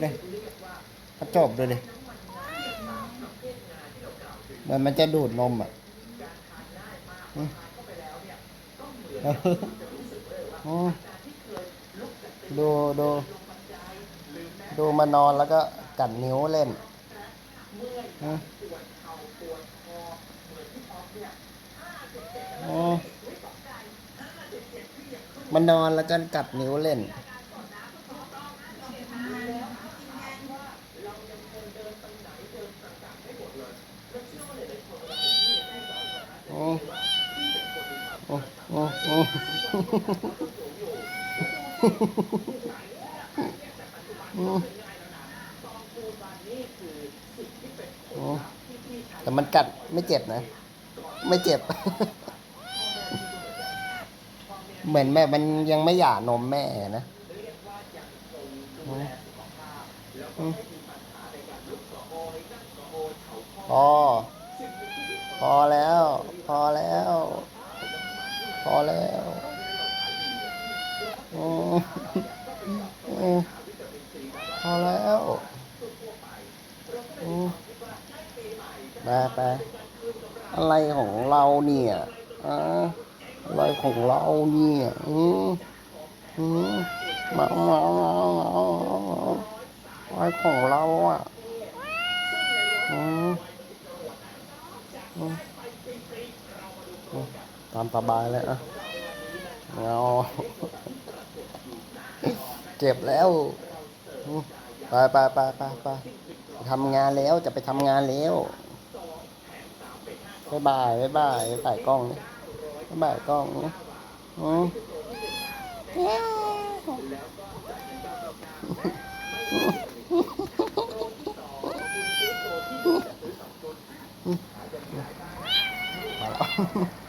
เลยกระจบเลยดิเหมือนมันจะดูดนมอะอืมเอออืมดูดูดูมานอนแล้วก็กัดนิ้วเล่นอืมอืมมันนอนแล้วก็กัดนิ้วเล่น โอ้โอ้โอ้โอ้แต่มันกัดไม่เจ็บนะ ไม่เจ็บ เหมือนแม่มันยังไม่หย่านมแม่นะพอ พอแล้ว พอแล้ว อแล้วอืมอืมพอแล้วอืมไปไปอะไรของเราเนี่ยอะอะไรของเราเนี่ยอืมอืมมามามามาอะไรของเราอะอืม ตามสบายเลยอะเอาเจ็บแล้วไปไปไปไปไปทำงานแล้วจะไปทำงานแล้วบายบายบายบายบ๊ายบายกล้องนี่บายบายกล้องนี่อืมไปแล้ว